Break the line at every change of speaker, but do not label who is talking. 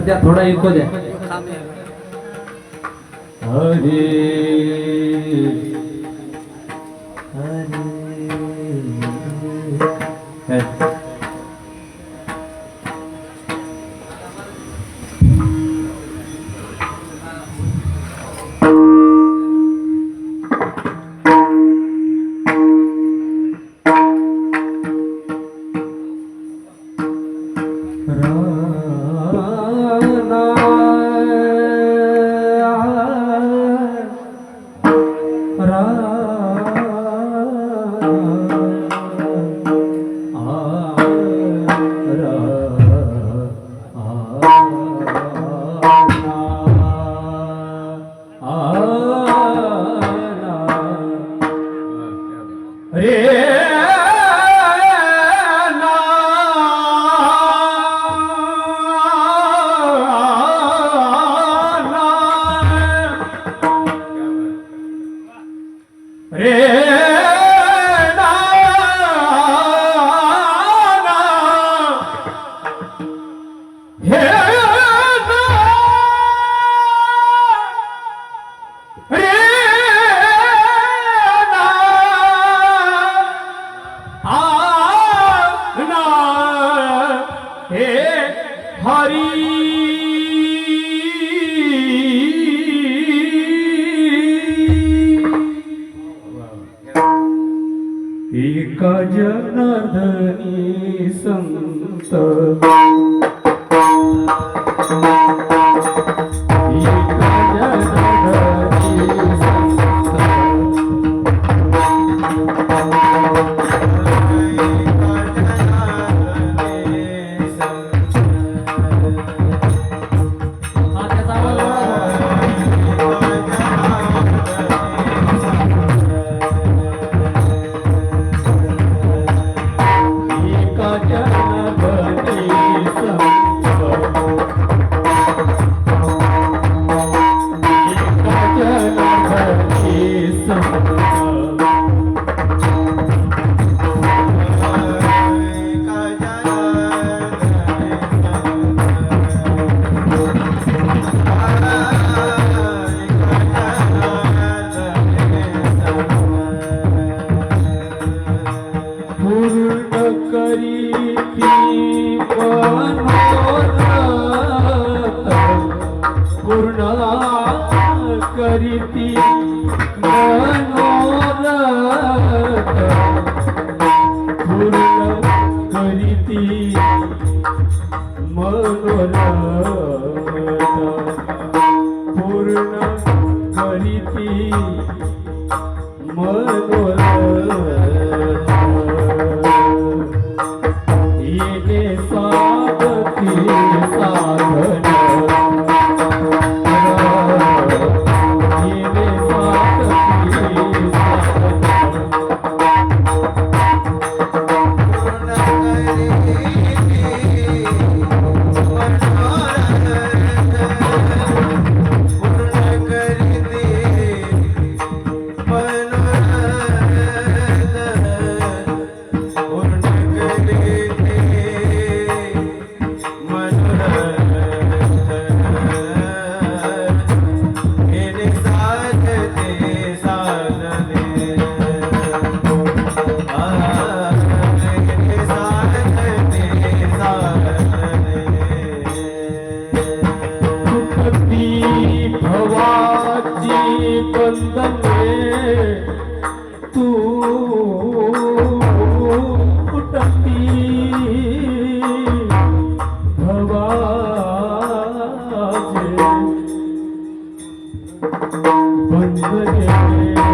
द्या थोडा इको द्या हरे हरे Hare जनार्दनी संत? पूर्ण करी ती मनोरथ पूर्ण करी ती मनोरथ पूर्ण करी ती मनोरथ भक्ती भवाची बंदने तू कुटती भवाचे बंदने